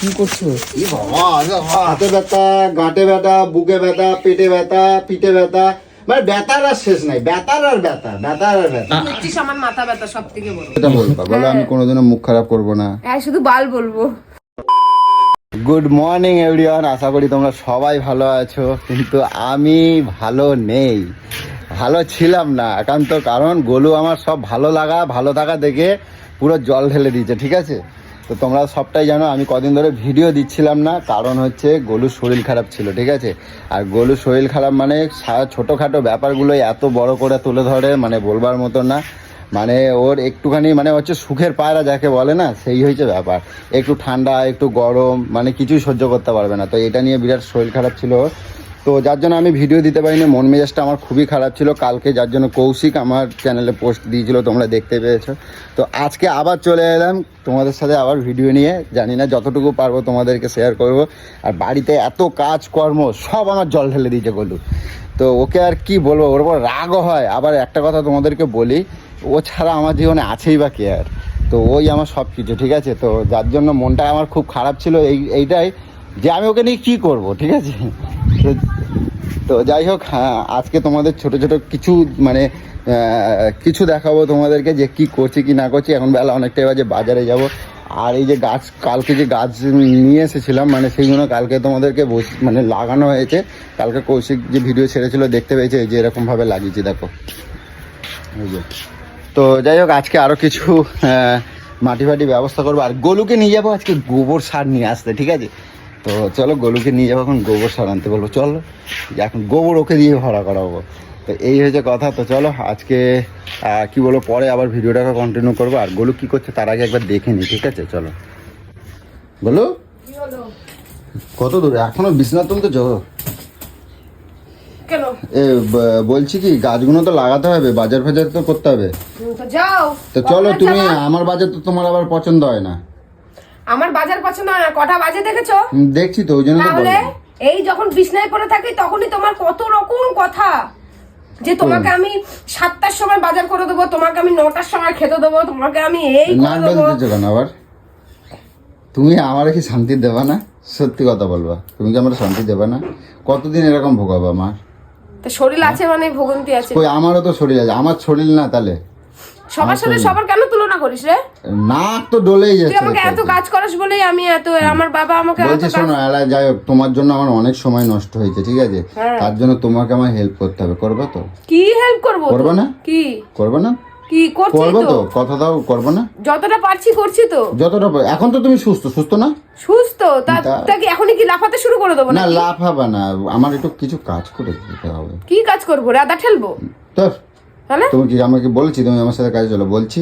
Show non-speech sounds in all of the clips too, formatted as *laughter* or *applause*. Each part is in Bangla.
কি করছ? হাতে ব্যথা গাঁটে ব্যথা বুকে ব্যথা পেটে ব্যথা পিঠে ব্যথা। মানে ব্যথার আর শেষ নাই ব্যথার আর ব্যথা ব্যথার আর ব্যথা। হচ্ছিস আমার মাথা ব্যথা সব থেকে বড়। এটা বলবা বলো আমি কোনোদিনও মুখ খারাপ করব না। হ্যাঁ শুধু বাল বলব। গুড মর্নিং এভরিওয়ান আশা করি তোমরা সবাই ভালো আছো কিন্তু আমি ভালো নেই। ভালো ছিলাম না একান্ত কারণ গোলু আমার সব ভালো লাগা ভালো থাকা দেখে পুরো জল ঢেলে দিয়েছে ঠিক আছে? তো তোমরা সবটাই জানো, আমি কদিন ধরে ভিডিও দিচ্ছিলাম না, কারণ হচ্ছে গোলুর শরীর খারাপ ছিল, ঠিক আছে? আর গোলুর শরীর খারাপ মানে ছোটোখাটো ব্যাপারগুলো এত বড় করে তুলে ধরে মানে বলবার মতো না। মানে ওর একটুখানি মানে হচ্ছে সুখের পায়রা যাকে বলে না, সেই হয়েছে ব্যাপার। একটু ঠান্ডা, একটু গরম মানে কিছুই সহ্য করতে পারবে না। তো এটা নিয়ে বিরাট শরীর খারাপ ছিল। তো যার জন্য আমি ভিডিও দিতে পারিনি, মন মেজাজটা আমার খুবই খারাপ ছিল। কালকে যার জন্য কৌশিক আমার চ্যানেলে পোস্ট দিয়েছিল, তোমরা দেখতে পেয়েছ। তো আজকে আবার চলে এলাম, তোমাদের সাথে আবার ভিডিও নিয়ে। জানি না যতটুকু পারব তোমাদেরকে শেয়ার করব। আর বাড়িতে এত কাজকর্ম, সব আমার জল ঢেলে দিয়েছে গলু তো ওকে আর কি বলব, ওর উপর রাগও হয়। আবার একটা কথা তোমাদেরকে বলি, ও ছাড়া আমার জীবনে আছেই বা কে আর? তো ওই আমার সব কিছু ঠিক আছে? তো যার জন্য মনটা আমার খুব খারাপ ছিল। এই, এইটাই যে আমি ওকে নিয়ে কী করব, ঠিক আছে? তো তো যাই হোক হ্যাঁ আজকে তোমাদের ছোট ছোট কিছু মানে কিছু দেখাবো তোমাদেরকে যে কি করছি, কি না করছি। এখন বেলা অনেকটাই বাজে, বাজারে যাব। আর এই যে গাছ, কালকে যে গাছ নিয়ে এসেছিলাম মানে সেইগুলো কালকে তোমাদেরকে মানে লাগানো হয়েছে। কালকে কৌশিক যে ভিডিও ছেড়েছিল, দেখতে পেয়েছে যে এরকমভাবে লাগিয়েছি, দেখো। তো যাই হোক, আজকে আরও কিছু মাটি ফাটি ব্যবস্থা করব। আর গোলুকে নিয়ে যাব আজকে গোবর সার নিয়ে আসতে, ঠিক আছে? তো চলো গোলুকে নিয়ে যাব এখন গোবর সার আনতে বলব। চলো যে এখন গোবর ওকে দিয়ে ভরা করাবো। তো এই হয়েছে কথা তো চলো আজকে কি বলব পরে আবার ভিডিওটাকে কন্টিনিউ করব। আর গোলু কি করছে তার আগে একবার দেখে নিই ঠিক আছে? চলো। গোলু? কত দূরে? এখনও বিছনা তুলতে চলো। কেন? এ বলছি কি গাছগুলো তো লাগাতে হবে বাজার ফাজার তো করতে হবে। তো যাও তো চলো তুমি আমার বাজার তো তোমার আবার পছন্দ হয় না। আমার বাজার পছন্দ হয় না কটা বাজে দেখেছ? দেখছি তো ওই জন্য তাহলে এই যখন বিছনায় পড়ে থাকি তখনই তোমার কত রকম কথা যে তোমাকে আমি সাতটার সময় বাজার করে দেবো তোমাকে আমি নটার সময় খেতে দেবো তোমাকে আমি এই করে দেবো। দিতেছো আবার? তুমি আমার কি শান্তি দেবা না? সত্যি কথা বলবা। তুমি কি আমার শান্তি দেবা না? কতদিন এরকম ভোগাবো আমার? তো শরীর আছে মানে ভোগান্তি আছে। কই আমারও তো শরীর আছে। আমার শরীর না তাহলে? সবার সাথে সবার কেন তুলনা করিস রে? নাক তো ডলেই তুই যাচ্ছে আমাকে এত কাজ করিস বলেই আমি এত আমার বাবা আমাকে এত বলছি শোনো এলা যাই হোক তোমার জন্য আমার অনেক সময় নষ্ট হয়েছে ঠিক আছে? হ্যাঁ। তার জন্য তোমাকে আমার হেল্প করতে হবে করবে তো? কি হেল্প করব করবে না? কি? করবে না? কি করছি করবে তো। কথা দাও করবে না? যতটা পারছি করছি তো। যতটা এখন তো তুমি সুস্থ সুস্থ না? সুস্থ? তা কি এখনই কি লাফাতে শুরু করে দেবো না হবে না। আমার একটু কিছু কাজ করে দিতে হবে। কি কাজ করব? রাদা ঠেলবো? তো তাহলে? তুমি কি আমাকে বলছি? তুমি আমার সাথে কাজে চলো বলছি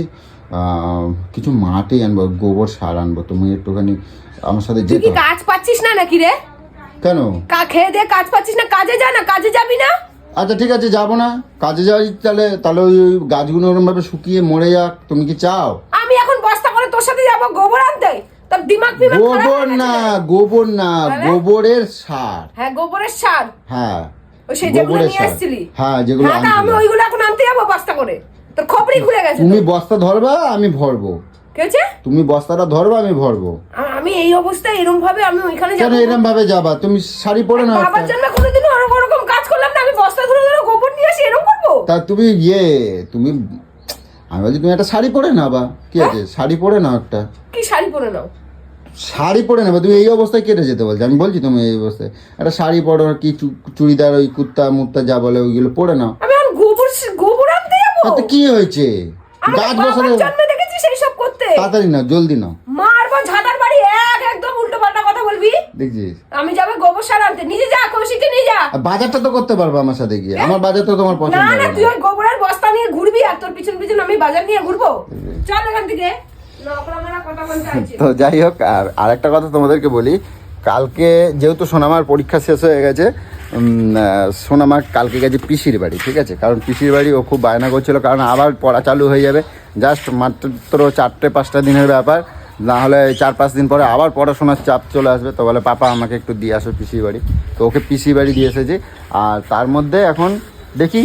কিছু মাটি আনব গোবর সার আনব তুমি একটুখানি আমার সাথে তুই যেতে কি হবে। কাজ পাচ্ছিস না নাকি রে? কেন? কা খেয়ে দিয়ে কাজ পাচ্ছিস না কাজে যা না কাজে যাবি না? আচ্ছা ঠিক আছে যাব না। কাজে যাই তাহলে তাহলে ওই গাছগুলো ওরকম ভাবে শুকিয়ে মরে যাক তুমি কি চাও? আমি এখন বস্তা করে তোর সাথে যাব গোবর আনতে? তোর দিমাগ ফিমাগ খারাপ গোবর হয়ে না গোবর না গোবরের সার। হ্যাঁ গোবরের সার। হ্যাঁ। সেই যেগুলো নিয়ে আসছিলি? হ্যাঁ যেগুলো হ্যাঁ আমি ওইগুলো এখন আনতে যাব বস্তা করে। তোর খপড়ি খুলে গেছে তুমি বস্তা ধরবা আমি ভরবো। তুমি বস্তাটা ধরবা আমি ভরবো। আমি এই অবস্থায় এরকম ভাবে আমি ওইখানে কেন এরম ভাবে যাবা? তুমি শাড়ি পরে না বাবার। জন্য কোনোদিন ওরকম কাজ করলাম না আমি বস্তা ধরে ধরে গোবর নিয়ে আসি এরকম করব? তা তুমি ইয়ে তুমি আমি বলছি তুমি একটা শাড়ি পরে না বা। কি আছে? শাড়ি পরে নাও একটা। কি শাড়ি পরে নাও? শাড়ি পরে নেবে। তুমি এই অবস্থায় কেটে যেতে বলছো। আমি বলছি তুমি এই অবস্থায় একটা শাড়ি পরো কি চুড়িদার ওই কুর্তা মুর্তা যা বলে ওইগুলো পরে নাও। গোবর গোবর আনতে যাব? তাতে কি হয়েছে? গাছ বসানো দেখেছি সেই সব করতে? তাড়াতাড়ি নাও জলদি নাও। মারবো ঝাঁটার বাড়ি এক একদম উল্টো পাল্টা কথা বলবি? দেখছিস? আমি যাব গোবর সার আনতে। নিজে যা কৌশিককে নিয়ে যা। বাজারটা তো করতে পারব আমার সাথে গিয়ে। আমার বাজার তো তোমার পছন্দ না না না। তুই ওই গোবরের বস্তা নিয়ে ঘুরবি আর তোর পিছন পিছন আমি বাজার নিয়ে ঘুরবো। চল এখান থেকে। তো যাই হোক, আর আরেকটা কথা তোমাদেরকে বলি, কালকে যেহেতু সোনামার পরীক্ষা শেষ হয়ে গেছে সোনামা কালকে গেছে পিসির বাড়ি, ঠিক আছে? কারণ পিসির বাড়ি ও খুব বায়না করছিল, কারণ আবার পড়া চালু হয়ে যাবে। জাস্ট মাত্র চারটে, পাঁচটা দিনের ব্যাপার, না হলে চার, পাঁচ দিন পরে আবার পড়াশোনার চাপ চলে আসবে। তো বলে, পাপা, আমাকে একটু দিয়ে আসো পিসির বাড়ি। তো ওকে পিসির বাড়ি দিয়ে এসেছি। আর তার মধ্যে এখন দেখি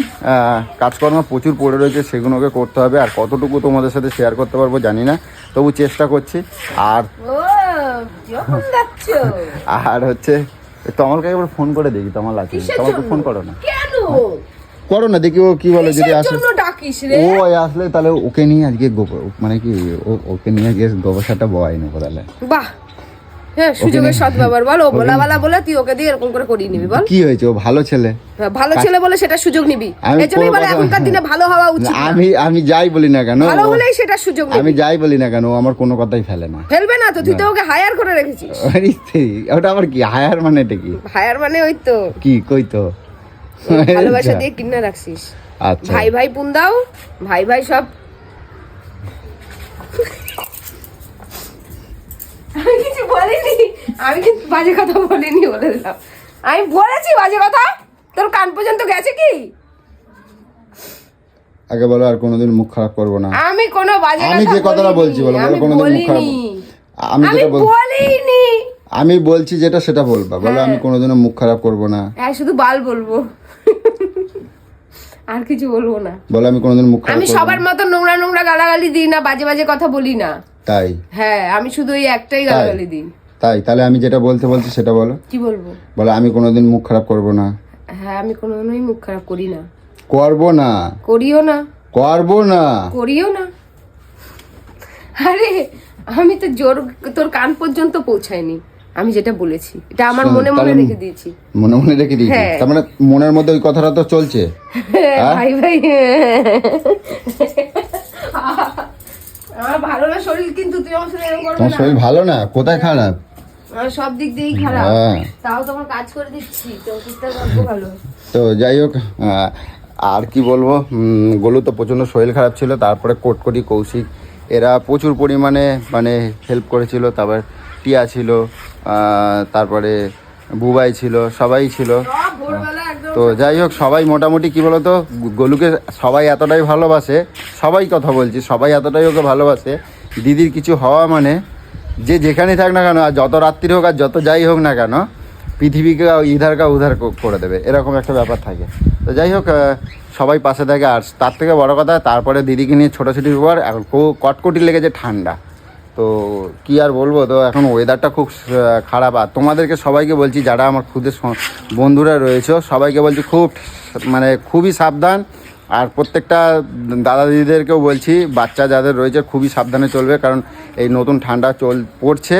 কাজকর্ম প্রচুর পড়ে রয়েছে সেগুলোকে করতে হবে আর কতটুকু তোমাদের সাথে শেয়ার করতে পারব জানি না তবু চেষ্টা করছি। আর আর হচ্ছে তমালকে একবার ফোন করে দেখি তমাল আছে তমালকে ফোন করো না। করো না দেখি ও কি বলে যদি আসে। ও আসলে তাহলে ওকে নিয়ে আজকে মানে কি ওকে নিয়ে আজকে গোবরসারটা বয় নেব তাহলে। বাহ হ্যাঁ সুযোগের সৎ ব্যবহার বল ও বলা বলা তুই ওকে দিয়ে এরকম করে করিয়ে নিবি বল। কি হয়েছে? ও ভালো ছেলে। হ্যাঁ, ভালো ছেলে বলে সেটা সুযোগ নিবি। আমি এই জন্যই কোনো বলে এখনকার দিনে ভালো হওয়া উচিত আমি আমি যাই বলি না কেন? ভালো হলেই সেটা সুযোগ আমি যাই বলি না কেন? ও আমার কোনো কথাই ফেলে না। ফেলবে না তো তুই তো ওকে হায়ার করে রেখেছিস। ওটা আবার কি? হায়ার মানে এটা কি? হায়ার মানে ওই তো। কি? কই তো? ভালোবাসা *laughs* দিয়ে কিনে রাখছিস। আচ্ছা। ভাই ভাই পুন দাও ভাই ভাই সব আমি কিছু বলিনি। আমি কিন্তু বাজে কথা বলিনি বলে দিলাম। আমি বলেছি বাজে কথা? তোর কান পর্যন্ত গেছে কি? আগে বলো আর কোনোদিন মুখ খারাপ করব না। আমি কোনো বাজে আমি যে কথাটা বলছি বলো, বলো আমি কোনোদিন মুখ খারাপ- আমি যেটা বলিনি। আমি বলছি যেটা সেটা বলবা। বলো হ্যাঁ। আমি কোনোদিনও মুখ খারাপ করব না। হ্যাঁ শুধু বাল বলব। আর কিছু বলব না। বলো আমি কোনোদিন মুখ আমি সবার মতো নোংরা নোংরা গালাগালি দিই না বাজে বাজে কথা বলি না। তাই? হ্যাঁ আমি শুধু ওই একটাই গালাগালি দিই। তাই? তাহলে আমি যেটা বলতে বলছি সেটা বলো। কি বলব? বলো আমি কোনোদিন মুখ খারাপ করব না। হ্যাঁ আমি কোনোদিনই মুখ খারাপ করি না। করব না। করিও না। করব না। করিও না। আরে আমি তো জোর তোর কান পর্যন্ত পৌঁছায়নি। আমি যেটা বলেছি এটা আমার মনে মনে রেখে দিয়েছি। মনে মনে রেখে দিয়েছি। হ্যাঁ। তার মানে মনের মধ্যে ওই কথাটা তো চলছে। হ্যাঁ? ভাই ভাই আমার ভালো না শরীর কিন্তু তুই আমার সাথে এরকম করবি তোমার শরীর ভালো না? কোথায় খারাপ? আমার সব দিক দিয়েই খারাপ। হ্যাঁ। তাও তোমার কাজ করে দিচ্ছি তো ঠিকঠাক ভালো। তো যাই হোক আহ, আর কি বলব? উম, গোলু তো প্রচণ্ড শরীর খারাপ ছিল তারপরে কোটকটি কৌশিক এরা প্রচুর পরিমাণে মানে হেল্প করেছিল তারপর টিয়া ছিল আহ, তারপরে বুবাই ছিল সবাই ছিল। সব ভোরবেলা একদম তো যাই হোক, সবাই মোটামুটি কি বলতো গোলুকে সবাই এতটাই ভালোবাসে, সবাই কথা বলছি, সবাই এতটাই ওকে ভালোবাসে, দিদির কিছু হওয়া মানে যে যেখানে থাক না কেন, আর যত রাত্রি হোক আর যত যাই হোক না কেন, পৃথিবীকে ইধার কা উধার করে দেবে, এরকম একটা ব্যাপার থাকে। তো যাই হোক সবাই পাশে থাকে, আর তার থেকে বড় কথা, তারপরে দিদিকে নিয়ে ছোটাছুটির পর এখন কটকটি লেগেছে ঠান্ডা। তো কি আর বলব, তো এখন ওয়েদারটা খুব খারাপ। আর তোমাদেরকে সবাইকে বলছি, যারা আমার খুদের বন্ধুরা রয়েছে, সবাইকে বলছি খুব মানে খুবই সাবধান। আর প্রত্যেকটা দাদা দিদিদেরকেও বলছি, বাচ্চা যাদের রয়েছে, খুবই সাবধানে চলবে, কারণ এই নতুন ঠান্ডা চল, পড়ছে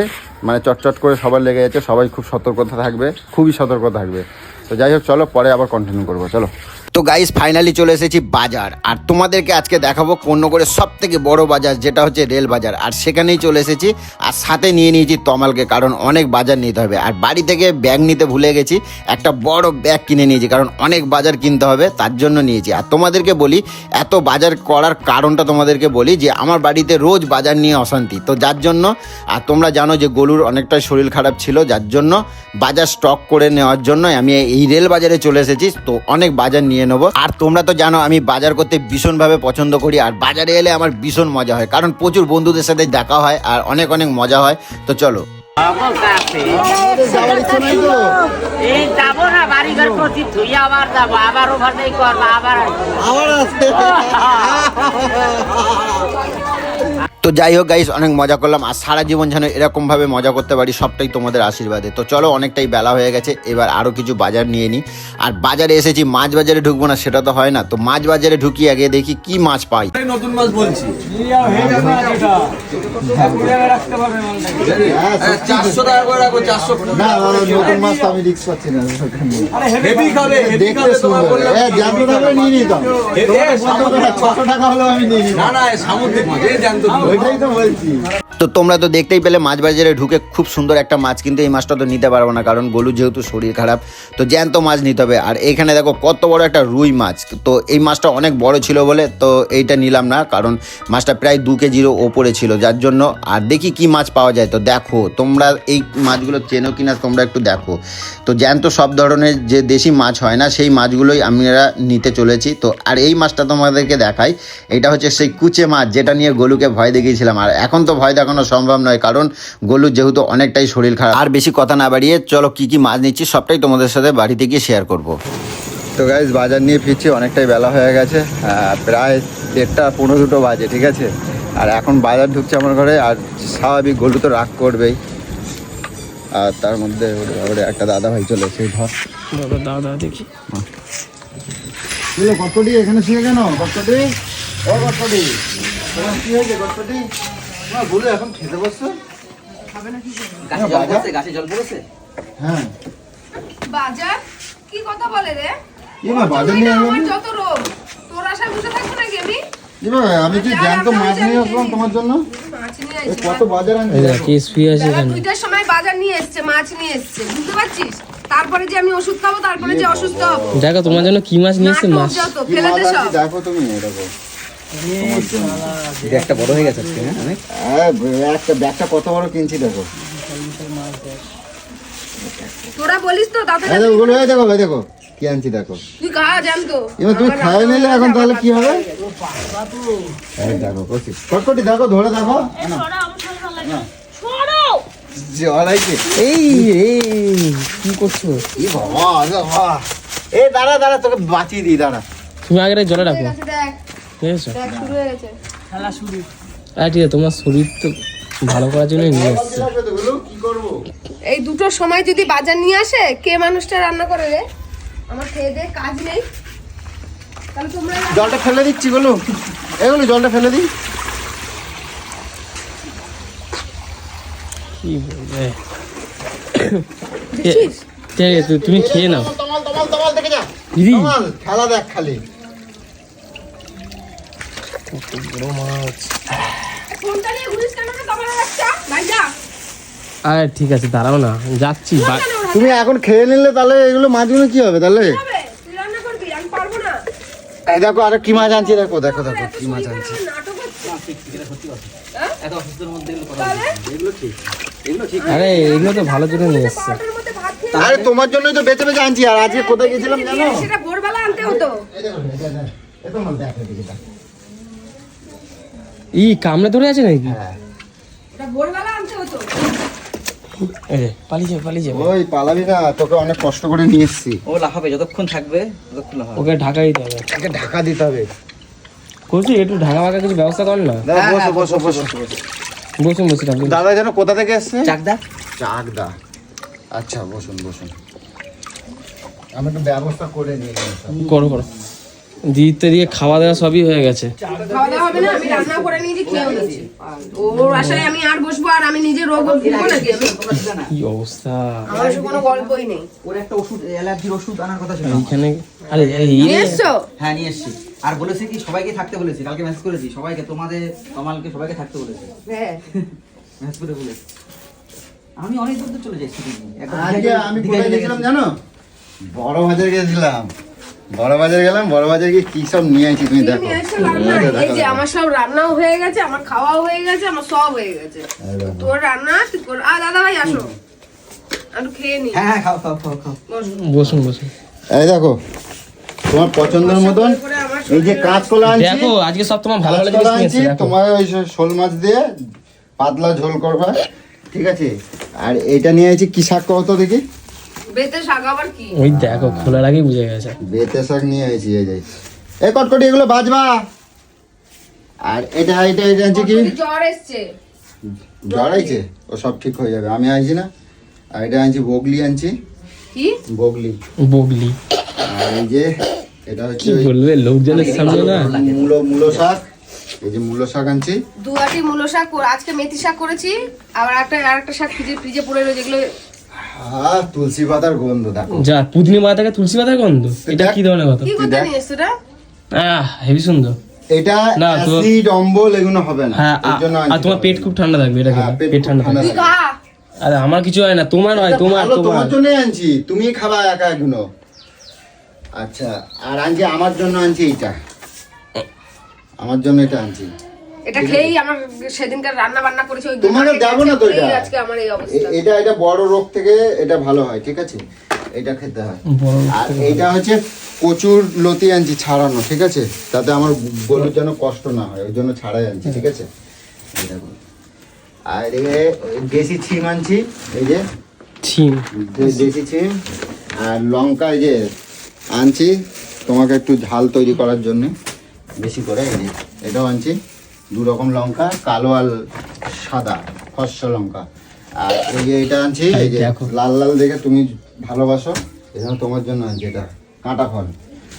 মানে চটচট করে সবার লেগে যাচ্ছে, সবাই খুব সতর্কতা থাকবে, খুবই সতর্ক থাকবে। তো যাই হোক, চলো, পরে আবার কন্টিনিউ করব, চলো। তো গাইস ফাইনালি চলে এসেছি বাজার। আর তোমাদেরকে আজকে দেখাবো করে সব থেকে বড় বাজার, যেটা হচ্ছে রেল বাজার। আর সেখানেই চলে এসেছি, আর সাথে নিয়ে নিয়েছি তমালকে, কারণ অনেক বাজার নিতে হবে। আর বাড়ি থেকে ব্যাগ নিতে ভুলে গেছি, একটা বড় ব্যাগ কিনে নিয়েছি, কারণ অনেক বাজার কিনতে হবে, তার জন্য নিয়েছি। আর তোমাদেরকে বলি, এত বাজার করার কারণটা তোমাদেরকে বলি, যে আমার বাড়িতে রোজ বাজার নিয়ে অশান্তি। তো যার জন্য, আর তোমরা জানো যে গরুর অনেকটাই শরীর খারাপ ছিল, যার জন্য বাজার স্টক করে নেওয়ার জন্য আমি এই রেল বাজারে চলে এসেছি। তো অনেক বাজার নিয়ে নেব। আর তোমরা তো জানো আমি বাজার করতে ভীষণভাবে পছন্দ করি আর বাজারে এলে আমার ভীষণ মজা হয় কারণ প্রচুর বন্ধুদের সাথে দেখা হয় আর অনেক অনেক মজা হয়। তো চলো। এই যাব না বাড়ি ঘর করছি তুই আবার আবার আবার *laughs* তো যাই হোক গাইস অনেক মজা করলাম। আর সারা জীবন যেন এরকম ভাবে মজা করতে পারি সবটাই তোমাদের আশীর্বাদে। তো চলো অনেকটাই বেলা হয়ে গেছে এবার আরও কিছু বাজার নিয়ে নিই আর বাজারে এসেছি মাছ বাজারে ঢুকবো না সেটা তো হয় না। তো মাছ বাজারে ঢুকি আগে দেখি কি মাছ পাই। নতুন মাছ বলছি। টাকা মাছ তো আমি নিয়ে সামুদ্রিক মাছ। ছশো টাকা হলেও আমি নিয়ে নিতাম। না না সামুদ্রিক মাছ এই জ্যান্ত মাছ। ওইটাই তো বলছি। তো তোমরা তো দেখতেই পেলে মাছ বাজারে ঢুকে খুব সুন্দর একটা মাছ কিন্তু এই মাছটা তো নিতে পারব না, কারণ গলু যেহেতু শরীর খারাপ, তো জ্যান্ত মাছ নিতে হবে। আর এইখানে দেখো কত বড় একটা রুই মাছ, তো এই মাছটা অনেক বড় ছিল বলে তো এইটা নিলাম না, কারণ মাছটা প্রায় দু কেজিরও ওপরে ছিল, যার জন্য আর দেখি কি মাছ পাওয়া যায়। তো দেখো, তোমরা এই মাছগুলো চেনো কিনা তোমরা একটু দেখো। তো জ্যান্ত সব ধরনের যে দেশি মাছ হয় না, সেই মাছগুলোই আমরা নিতে চলেছি। তো আর এই মাছটা তোমাদেরকে দেখাই, এটা হচ্ছে সেই কুচে মাছ, যেটা নিয়ে গলুকে ভয় দেখিয়েছিলাম। আর এখন তো ভয় দেখানো সম্ভব নয় কারণ গোলু যেহেতু অনেকটাই শরীর খারাপ। আর বেশি কথা না বাড়িয়ে চলো কি কি মাছ নিচ্ছি সবটাই তোমাদের সাথে বাড়িতে গিয়ে শেয়ার করব। তো গাইজ বাজার নিয়ে ফিরছি অনেকটাই বেলা হয়ে গেছে প্রায় দেড়টা পনেরো দুটো বাজে ঠিক আছে? আর এখন বাজার ঢুকছে আমার ঘরে আর স্বাভাবিক গরু তো রাগ করবেই। আর তার মধ্যে ওরে একটা দাদা ভাই চলে এসে ধর। দাদা দেখি। কটকটি এখানে শুয়ে কেন? কটকটি ও কটকটি তোমার কি হয়েছে? কটকটি তোমার বলে এখন খেতে বসছো? গাছে জল পড়েছে গাছে জল পড়েছে? হ্যাঁ। বাজার? কি কথা বলে রে? কি বাজার নিয়ে আমার যত রোগ। তোর আশায় বসে থাকব নাকি আমি? কি আমি কি জ্যান্ত মাছ নিয়ে আসলাম তোমার জন্য? কত বাজার আনছি আছে এখানে। দুইটার সময় বাজার নিয়ে এসছে মাছ নিয়ে এসছে বুঝতে পারছিস? তারপরে যে আমি ওষুধ খাব তারপরে যে অসুস্থ হব। দেখো তোমার জন্য কি মাছ নিয়ে এসছে মাছ। কি দেখো এটা একটা বড় হয়ে গেছে আজকে হ্যাঁ অনেক? হ্যাঁ একটা ব্যাগটা কত বড় কিনছি দেখো। তোরা বলিস তো তাতে দেখো। ওগুলো দেখো কি আনছি দেখো। তুই খা জানতো এবার তুমি খাই নিলে এখন তাহলে কি হবে? এই দেখো কচি। কটকটি দেখো ধরে দেখো। জল আইছে। এই এই কি করছ? ই বাবা এই দাঁড়া দাঁড়া তোকে বাঁচিয়ে দিই দাঁড়া। তুমি আগে জলে রাখো। হয়ে ঠিক আছে তোমার শরীর তো ভালো করার জন্যই নিয়ে এসছে। এই দুটোর সময় যদি বাজার নিয়ে আসে কে মানুষটা রান্না করে রে? আমার খেয়ে দে কাজ নেই। তাহলে তোমরা জলটা ফেলে দিচ্ছি বলো। এগুলো জলটা ফেলে দিই। কি বলবে? দেখছিস ঠিক আছে তুমি খেয়ে নাও। দিদি। খেলা দেখ খালি। বড় মাছ আরে ঠিক আছে দাঁড়াও না যাচ্ছি। তুমি এখন খেয়ে নিলে তাহলে এগুলো মাছগুলো কি হবে তাহলে? হবে? তুই রান্না করবি? আমি পারব না। এই দেখো আরে কি মাছ আনছি দেখো দেখো দেখো কি মাছ আনছি। ঠিক আরে এগুলো তো ভালো জন্য নিয়ে এসছে। আরে তোমার জন্যই তো বেঁচে বেঁচে আনছি আর আজকে কোথায় গেছিলাম জানো? সেটা ভোরবেলা আনতে হতো। এই দেখো, এটা দেখ। এ তো মাল দেখ, এদিকে দেখ। ই কামড়ে ধরে আছে নাকি? হ্যাঁ। ওই পালাবি না তোকে অনেক কষ্ট করে নিয়ে এসেছি। ও লাফাবে যতক্ষণ থাকবে ততক্ষণ লাফাবে। ওকে ঢাকা দিতে হবে। তাকে ঢাকা দিতে হবে। বলছি একটু ঢাকা ফাঁকা কিছু ব্যবস্থা কর না। দাদা, বসো বসো বসো বসুন বসুন আপনি। দাদা যেন কোথা থেকে এসছে? চাকদা। চাকদা। আচ্ছা বসুন বসুন। আমি একটু ব্যবস্থা করে নিয়ে নিই করো করো। দিতে দিয়ে খাওয়া দাওয়া সবই হয়ে গেছে। খাওয়া দাওয়া হবে না আমি রান্না করে নিয়েছি খেয়ে নিচ্ছি ওর আশায় আমি আর বসবো আর আমি নিজে রোগ ভুগবো নাকি কি অবস্থা? আমার কোনো গল্পই নেই ওর একটা ওষুধ অ্যালার্জির ওষুধ আনার কথা ছিল। এইখানে আরে নিয়ে এসছো? হ্যাঁ নিয়ে এসছি। আর বলেছি কি সবাইকে থাকতে বলেছি কালকে মেসেজ করেছি সবাইকে তোমাদের কমালকে সবাইকে থাকতে বলেছি। হ্যাঁ। মেসেজ করে বলেছি। আমি অনেক দূর চলে যাই আমি কোথায় গেছিলাম জানো? বড় বাজার গেছিলাম। বড় বাজার গেলাম বড় বাজারে গিয়ে কি সব নিয়ে আইছি তুমি দেখো। এই যে আমার সব রান্নাও হয়ে গেছে আমার খাওয়াও হয়ে গেছে আমার সব হয়ে গেছে। তোর রান্না? তুই কর। আ দাদা ভাই আসো। একটু খেয়ে নি। হ্যাঁ হ্যাঁ খাও খাও খাও খাও। বসুন বসুন। এই দেখো তোমার পছন্দের মতন এই যে কাঁচকলা আনছি। দেখো আজকে সব তোমার ভালো ভালো জিনিস আনছি তোমার ওই সব শোল মাছ দিয়ে পাতলা ঝোল করবা ঠিক আছে? আর এটা নিয়ে আইছি কি শাক কত দেখি? বেতে শাক আবার কি? ওই দেখো খোলার আগেই বুঝে গেছে। বেতে শাক নিয়ে আইছি এই যাই এ কটকটি এগুলো বাজবা? আর এটা এটা এটা আনছি কি? জ্বর এসছে। জ্বর আইছে? ও সব ঠিক হয়ে যাবে। আমি আনছি না। আর এটা আনছি বগলি আনছি। কি? বগলি। বগলি। আর এই যে এটা হচ্ছে কি বলবে লোকজনের সামনে না? মূলো মূলো শাক। এই যে মূলো শাক আনছি। দুয়াটি মূলো শাক আজকে মেথি শাক করেছি আবার একটা আর একটা শাক ফ্রিজে ফ্রিজে পড়ে রয়েছে যেগুলো হ্যাঁ তুলসী পাতার গন্ধ দেখো। যা পুদিনি পাতা থেকে তুলসী পাতার গন্ধ? এটা কি ধরনের কথা? কি করতে নিয়ে এসছো আহ হেভি সুন্দর। এটা না, তো- অ্যাসিড অম্বল এগুলো হবে না। হ্যাঁ এর জন্য আর তোমার পেট খুব ঠান্ডা থাকবে এটা হ্যাঁ, খেলে পেট পেট ঠান্ডা ঠান্ডা থাকবে। আরে আমার কিছু হয় না তোমার হয় তোমার তোমার তোমার। জন্য আনছি। তুমি খাবা একা এগুলো আচ্ছা আর আনছি আমার জন্য আনছি এটা আমার জন্য এটা আনছি। এটা খেয়েই আমার সেদিনকার রান্না বান্না করেছে ওই তোমাকে দেবো না তো এটা। আজকে আমার এই অবস্থা। এটা এটা বড় রোগ থেকে এটা ভালো হয় ঠিক আছে? এটা খেতে হয়। আর এইটা হচ্ছে প্রচুর লতি আনছি ছাড়ানো ঠিক আছে? তাতে আমার গরুর যেন কষ্ট না হয় ওই জন্য ছাড়াই আনছি ঠিক আছে? আর এদিকে দেশি ছিম আনছি এই যে ছিম। দেশি ছিম আর লঙ্কা এই যে আনছি তোমাকে একটু ঝাল তৈরি করার জন্য বেশি করে এই যে এটাও আনছি। দু রকম লঙ্কা কালো আর সাদা ফর্সা লঙ্কা। আর ওই যে এটা আনছি এই যে। লাল লাল দেখে তুমি ভালোবাসো এটা তোমার জন্য আনছি এটা কাঁটা ফল।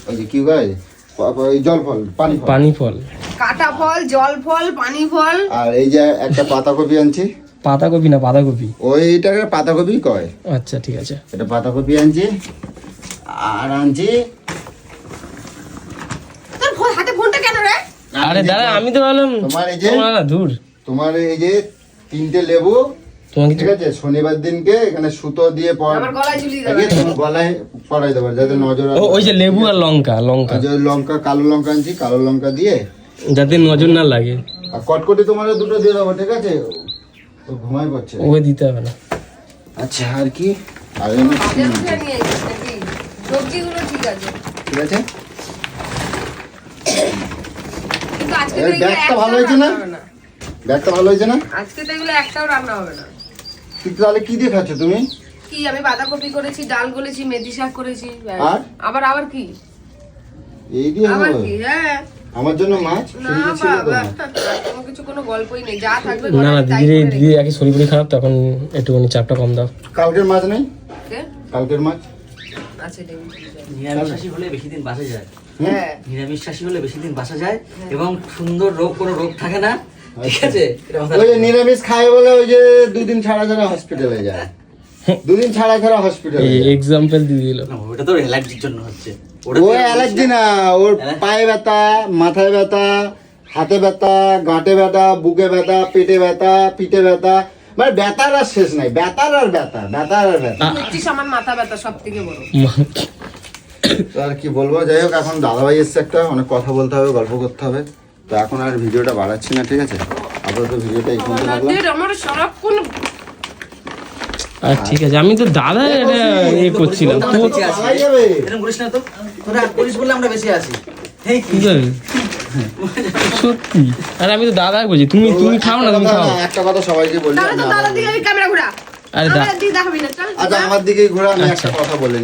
ওই যে কি ওই জল ফল পানি ফল। পানি ফল। কাটা ফল জল ফল পানি ফল। আর এই যে একটা পাতাকপি আনছি। পাতাকপি না পাতাকপি ওইটাকে পাতাকপি কয়। আচ্ছা ঠিক আছে। এটা পাতাকপি আনছি। আর আনছি তোর ফোন- হাতে ফোনটা কেন রে আরে দাদা আমি তো ভাবলাম তোমার এই যে তোমার না দূর। তোমার এই যে তিনটে লেবু ঠিক আছে? শনিবার দিনকে এখানে সুতো দিয়ে পর আমার গলায় ঝুলিয়ে দেবে লাগিয়ে তোমার গলায় পরাই দেবো যাতে নজর ও ওই যে লেবু আর লঙ্কা লঙ্কা। লঙ্কা কালো লঙ্কা আনছি কালো লঙ্কা দিয়ে যাতে নজর না লাগে। আর কটকটি তোমার দুটো দিয়ে দেবো ঠিক আছে? তো ঘুমাই পড়ছে। ওকে দিতে হবে না। আচ্ছা আর কি? আর ঠিক আছে। ঠিক আছে কিন্তু আজকে এর তো ব্যাগটা ভালো হয়েছে না? না। ব্যাগটা ভালো হয়েছে না? আজকে তো এগুলো একটাও রান্না হবে না। কিন্তু তাহলে কি দিয়ে খাচ্ছ তুমি? কি আমি বাঁধাকপি করেছি ডাল করেছি মেথি শাক করেছি আর? আবার আবার কি? এই দিয়ে আবার কি? হ্যাঁ। আমার জন্য মাছ? কিছু কোনো গল্পই নেই। যা থাকবে না দিদি একই শরীর খারাপ তখন একটুখানি চাপটা কম দাও। কালকের মাছ নেই। কালকের মাছ? নিরামিষাশী হলে বেশি দিন বাসা যায়। হ্যাঁ। নিরামিষাশী হলে বেশি দিন বাসা যায় এবং সুন্দর রোগ কোনো রোগ থাকে না ঠিক আছে? ওই যে নিরামিষ খায় বলে ওই যে দুদিন ছাড়া ছাড়া হসপিটালে যায়। *laughs* দুদিন ছাড়া ছাড়া হসপিটালে এক্সাম্পল দিয়ে দিল ওটা তো অ্যালার্জির জন্য হচ্ছে। ও অ্যালার্জি না ওর হ্যাঁ? পায়ে ব্যথা মাথায় ব্যথা হাতে ব্যথা গাঁটে ব্যথা বুকে ব্যথা পেটে ব্যথা পিঠে ব্যথা। মানে ব্যথার আর শেষ নাই ব্যথার আর ব্যথা ব্যথার আর ব্যথা। আমার মাথা ব্যথা সব থেকে বড় আর কি বলব যাই হোক এখন দাদাভাই এসছে একটা অনেক কথা বলতে হবে গল্প করতে হবে তো এখন আর ভিডিওটা বাড়াচ্ছি না ঠিক আছে আপাতত ভিডিওটা এই পর্যন্ত রাখলাম আর ঠিক আছে আমি তো দাদা এটা ইয়ে করছিলাম তো করিস না তোরা করিস বলে আমরা আছি? সত্যি আর আমি তো দাদা বলছি তুমি তুমি খাও না তুমি খাও একটা কথা সবাইকে বলি তাহলে তো আমি দাদার আবার দিকে ক্যামেরা ঘুরা আরে দা আমার দিকে দেখাবি আচ্ছা আমার দিকে ঘুরে আমি একটা কথা বলে